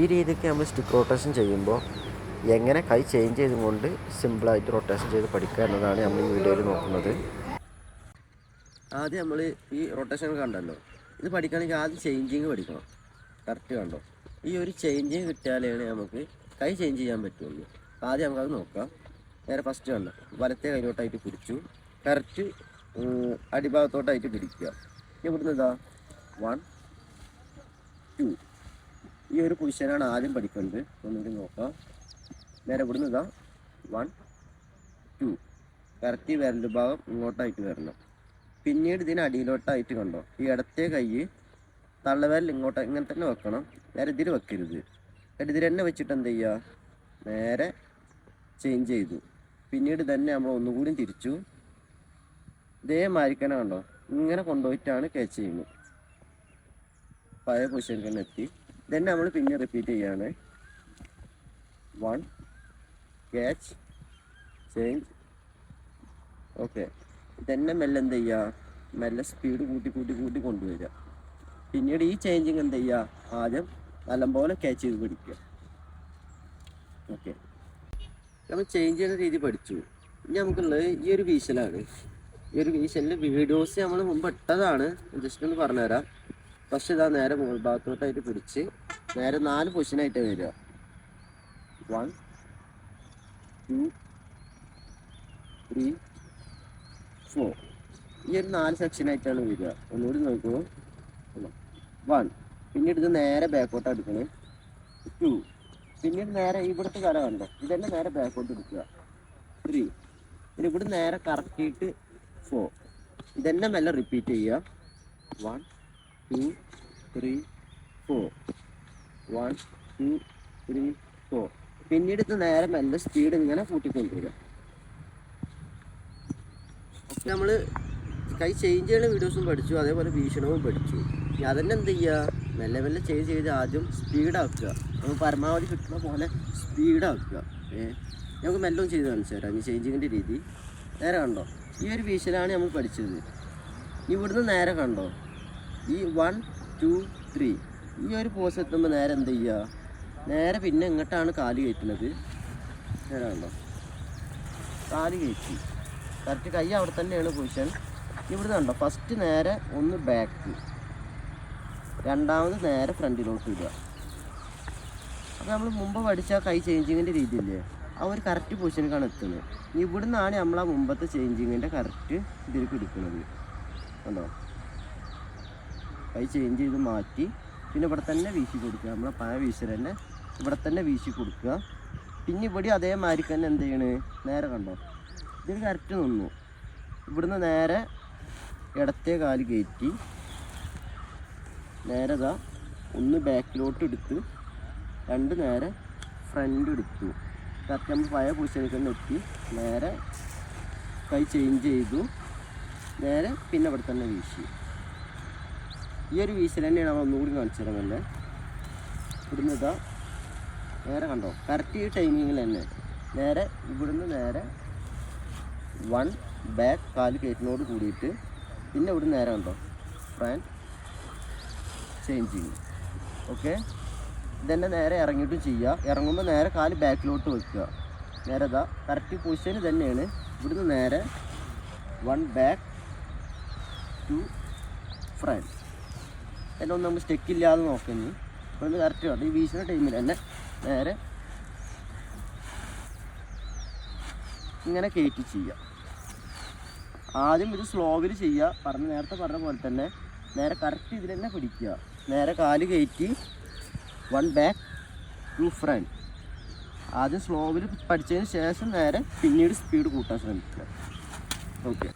ഈ രീതിക്ക് നമ്മൾ സ്റ്റിക്ക് റൊട്ടേഷൻ ചെയ്യുമ്പോൾ എങ്ങനെ കൈ ചേഞ്ച് ചെയ്തുകൊണ്ട് സിമ്പിളായിട്ട് റൊട്ടേഷൻ ചെയ്ത് പഠിക്കുക എന്നതാണ് നമ്മൾ ഈ വീഡിയോയിൽ നോക്കുന്നത്. ആദ്യം നമ്മൾ ഈ റൊട്ടേഷൻ കണ്ടല്ലോ. ഇത് പഠിക്കണമെങ്കിൽ ആദ്യം ചേഞ്ചിങ് പഠിക്കണം. കറക്റ്റ് കണ്ടോ? ഈ ഒരു ചേഞ്ചിങ് കിട്ടിയാലാണ് നമുക്ക് കൈ ചേഞ്ച് ചെയ്യാൻ പറ്റുള്ളൂ. ആദ്യം നമുക്കത് നോക്കാം. നേരെ ഫസ്റ്റ് കണ്ടോ? വലത്തെ കൈലോട്ടായിട്ട് പിടിച്ചു. കറക്റ്റ് അടിഭാഗത്തോട്ടായിട്ട് പിടിക്കുക. ഇവിടുന്ന് ഇതാ. വൺ ടു ഈ ഒരു പൊസിഷനാണ് ആദ്യം പഠിക്കേണ്ടത്. ഒന്നുകൂടി നോക്കാം. നേരെ ഇവിടുന്ന് ഇതാ. വൺ ടു കറക്റ്റ് വരണ്ട ഭാഗം ഇങ്ങോട്ടായിട്ട് വരണം. പിന്നീട് ഇതിന് അടിയിലോട്ടായിട്ട് കണ്ടോ? ഈ ഇടത്തെ കൈ തള്ളവിരൽ ഇങ്ങോട്ട് ഇങ്ങനെ തന്നെ വെക്കണം. നേരെ ഇതിൽ വെക്കരുത്. എന്നിട്ട് ഇതിൽ തന്നെ വെച്ചിട്ട് എന്ത് ചെയ്യുക നേരെ ചേഞ്ച് ചെയ്തു. പിന്നീട് തന്നെ നമ്മൾ ഒന്നുകൂടി തിരിച്ചു. ഇതേ തന്നെ കണ്ടോ? ഇങ്ങനെ കൊണ്ടുപോയിട്ടാണ് ക്യാച്ച് ചെയ്യുന്നത്. പഴയ പൊസിഷനിൽ തന്നെ എത്തി. തന്നെ നമ്മൾ പിന്നെ റിപ്പീറ്റ് ചെയ്യാണ്. വൺ ക്യാച്ച് ചേഞ്ച് ഓക്കെ തന്നെ മെല്ലെ എന്ത് ചെയ്യുക? മെല്ലെ സ്പീഡ് കൂട്ടി കൂട്ടി കൂട്ടി കൊണ്ടുവരിക. പിന്നീട് ഈ ചേഞ്ചിങ് എന്ത് ചെയ്യുക? ആദ്യം നല്ലപോലെ ക്യാച്ച് ചെയ്ത് പിടിക്കുക. ഓക്കെ നമ്മൾ ചേഞ്ച് ചെയ്യുന്ന രീതി പഠിച്ചു. ഇനി നമുക്കുള്ളത് ഈ ഒരു വീശലാണ് ഈ ഒരു വീശലിന്റെ വീഡിയോസ് നമ്മൾ മുമ്പ് ഇട്ടതാണ്. ജസ്റ്റ് ഒന്ന് പറഞ്ഞുതരാം. പക്ഷെ ഇതാ നേരെ മുകൾ ഭാഗത്തോട്ടായിട്ട് പിടിച്ച് നേരെ നാല് പൊസിഷനായിട്ട് വരിക. വൺ ടു ത്രീ ഫോർ ഈ ഒരു നാല് സെക്ഷനായിട്ടാണ് വരിക. ഒന്നുകൂടി നോക്കൂ. വൺ പിന്നീട് ഇത് നേരെ ബാക്കോട്ട് എടുക്കണേ. ടു പിന്നീട് നേരെ ഇവിടുത്തെ കല കണ്ടോ? ഇതന്നെ നേരെ ബാക്കോട്ട് എടുക്കുക. ത്രീ പിന്നെ ഇവിടെ നേരെ കറക്കിയിട്ട് ഫോർ ഇതന്നെ മെല്ലെ റിപ്പീറ്റ് ചെയ്യുക. One two three four one two three four പിന്നീട് ഇത് നേരെ മെല്ലെ സ്പീഡ് ഇങ്ങനെ കൂട്ടിക്കൊണ്ടുവരിക. നമ്മൾ കൈ ചേഞ്ച് ചെയ്യുന്ന വീഡിയോസും പഠിച്ചു അതേപോലെ ഭീഷണവും പഠിച്ചു. ഇനി അതന്നെ എന്ത് ചെയ്യുക മെല്ലെ മെല്ലെ ചേഞ്ച് ചെയ്ത് ആദ്യം സ്പീഡാക്കുക നമുക്ക് പരമാവധി കിട്ടുന്ന പോലെ സ്പീഡാക്കുക ഏ നമുക്ക് മെല്ലെ ഒന്ന് ചെയ്ത് കാണിച്ചു തരാം. ഈ ചേഞ്ചിങ്ങിന്റെ രീതി. നേരെ കണ്ടോ? ഈ ഒരു വീശലാണ് നമ്മൾ പഠിച്ചത്. ഇവിടുന്ന് നേരെ കണ്ടോ? ഈ വൺ ടു ത്രീ ഈ ഒരു പോസ് എത്തുമ്പോൾ നേരെ എന്ത് ചെയ്യുക നേരെ പിന്നെ ഇങ്ങോട്ടാണ് കാൽ കയറ്റുന്നത്? നേരെ കണ്ടോ? കാൽ കയറ്റി. കറക്റ്റ് കൈ അവിടെ തന്നെയാണ് പൊസിഷൻ. ഇവിടുന്ന് കണ്ടോ? ഫസ്റ്റ് നേരെ ഒന്ന് ബാക്ക് രണ്ടാമത് നേരെ ഫ്രണ്ടിലോട്ട് ഇടുക. അപ്പോൾ നമ്മൾ മുമ്പ് പഠിച്ച കൈ ചേഞ്ചിങ്ങിന്റെ രീതിയില്ലേ? ആ ഒരു കറക്റ്റ് പൊസിഷനിലേക്കാണ് എത്തുന്നത്. ഇവിടുന്നാണ് നമ്മൾ ആ മുമ്പത്തെ ചേഞ്ചിങ്ങിന്റെ കറക്റ്റ് ഇതിലേക്ക് എടുക്കുന്നത്. കണ്ടോ? കൈ ചേഞ്ച് ചെയ്ത് മാറ്റി പിന്നെ ഇവിടെ തന്നെ വീശി കൊടുക്കുക. നമ്മളെ പഴ വീശൽ തന്നെ ഇവിടെ തന്നെ വീശി കൊടുക്കുക. പിന്നെ ഇവിടെ അതേമാതിരി തന്നെ എന്ത് ചെയ്യണ്? നേരെ കണ്ടോ? ഇതിൽ കറക്റ്റ് നിന്നു. ഇവിടുന്ന് നേരെ ഇടത്തെ കാൽ കയറ്റി നേരെ ഇതാ ഒന്ന് ബാക്കിലോട്ട് എടുത്ത് രണ്ട് നേരെ ഫ്രണ്ട് എടുത്തു. കറക്റ്റ് നമ്മൾ പഴയ പൊസിഷനിൽ തന്നെ എത്തി. നേരെ കൈ ചേഞ്ച് ചെയ്തു. നേരെ പിന്നെ ഇവിടെ തന്നെ വീശി. ഈ ഒരു വീശൽ തന്നെയാണ് നമ്മൾ ഒന്നുകൂടി കാണിച്ചു തരാമല്ലേ ഇവിടുന്ന് ഇതാ നേരെ കണ്ടോ? കറക്റ്റ് ഈ ടൈമിങ്ങിൽ തന്നെ. നേരെ ഇവിടുന്ന് നേരെ വൺ ബാക്ക് കാൽ കയറ്റിനോട് കൂടിയിട്ട് പിന്നെ ഇവിടുന്ന് നേരെ കണ്ടോ? ഫ്രണ്ട് ചെയ്യും ഓക്കെ ഇതന്നെ നേരെ ഇറങ്ങിയിട്ടും ചെയ്യുക ഇറങ്ങുമ്പോൾ നേരെ കാൽ ബാക്കിലോട്ട് വെക്കുക. നേരെ ഇതാ കറക്റ്റ് പൊസിഷൻ തന്നെയാണ്. ഇവിടുന്ന് നേരെ വൺ ബാക്ക് ടു ഫ്രണ്ട് എല്ലാം ഒന്ന് നമുക്ക് സ്റ്റെക്ക് ഇല്ലാതെ നോക്കുന്നു. ഒന്ന് കറക്റ്റ് കണ്ടു ഈ വീശുന്ന ടൈമിൽ തന്നെ നേരെ ഇങ്ങനെ കയറ്റി ചെയ്യുക. ആദ്യം ഇത് സ്ലോവിൽ ചെയ്യുക. പറഞ്ഞ നേരത്തെ പറഞ്ഞ പോലെ തന്നെ നേരെ കറക്റ്റ് ഇതിൽ തന്നെ പിടിക്കുക. നേരെ കാൽ കയറ്റി വൺ ബാക്ക് ടു ഫ്രണ്ട് ആദ്യം സ്ലോവിൽ പഠിച്ചതിന് ശേഷം നേരെ പിന്നീട് സ്പീഡ് കൂട്ടാൻ ശ്രമിക്കുക. ഓക്കെ